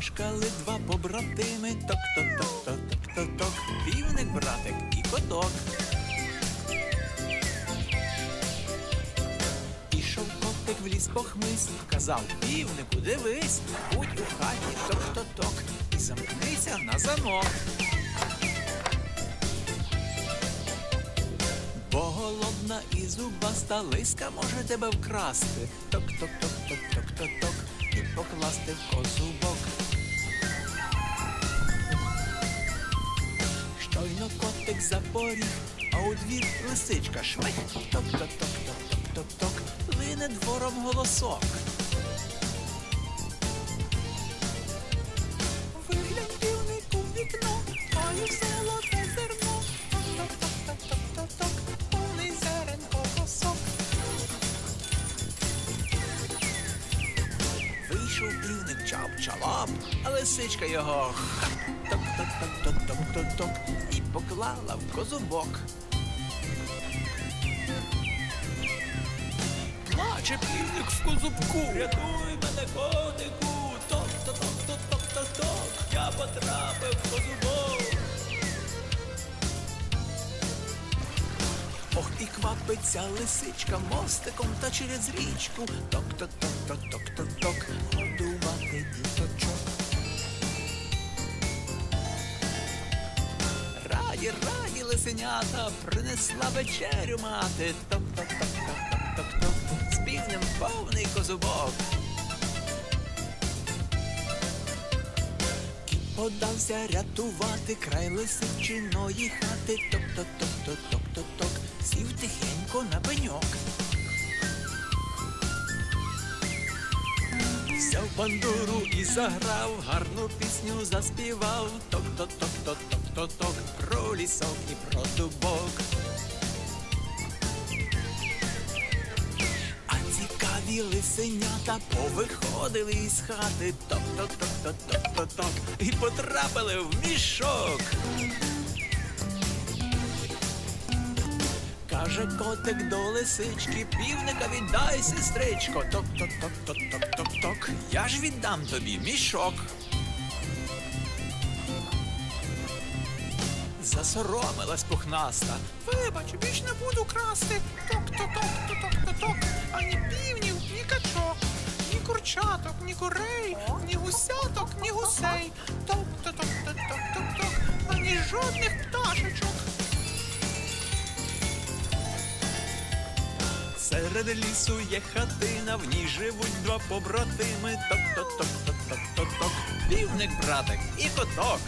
Мешкали два побратими, ток-ток-ток-ток-ток-ток, півник, братик і коток. Ішов котик в ліс по хмиз, казав півнику, дивись, будь у хаті ток-ток-ток, і замкнися на замок. Бо голодна і зубаста лиска може тебе вкрасти. Ток-ток-ток-ток-ток-ток-ток покласти в козубок. Щойно котик запоріг, а у двір лисичка шмить. Ток-ток-ток-ток-ток-ток, лине двором голосок. Чап-чалап, а лисичка його ток-ток-ток-ток-ток-ток і поклала в козубок. Плаче півник в козубку. Рятуй мене, котику, ток-ток-ток-ток-ток-ток, я потрапив в козубок. Ох, і квапиться лисичка мостиком та через річку. Ток-ток-ток-ток-ток-ток-ток, Раді, раді лисенята, принесла вечерю мати. Ток-ток-ток-ток-ток-ток, з півнем повний козубок. Подався рятувати край лисичиної хати. Ток-ток-ток-ток-ток-ток, сів тихенько на пеньок. Взяв бандуру і заграв, гарну пісню заспівав. Ток-ток-ток-ток-ток-ток, про лісок і про дубок. А цікаві лисенята повиходили із хати. Ток-ток-ток-ток-ток-ток, і потрапили в мішок. Каже котик до лисички, півника віддай, сестричко. Ток-ток-ток-ток-ток-ток-ток. Я ж віддам тобі мішок. Засоромилась пухнаста. Вибач, більш не буду красти. Ток-ток-ток-ток-ток-ток. Ані півнів, ні качок, ні курчаток, ні курей, ні гусяток, ні гусей. Ток-ток-ток-ток-ток-ток, ані жодних пташечок. Серед лісу є хатина, в ній живуть два побратими. Ток-ток-ток-ток-ток-ток-ток. Півник, братик і коток.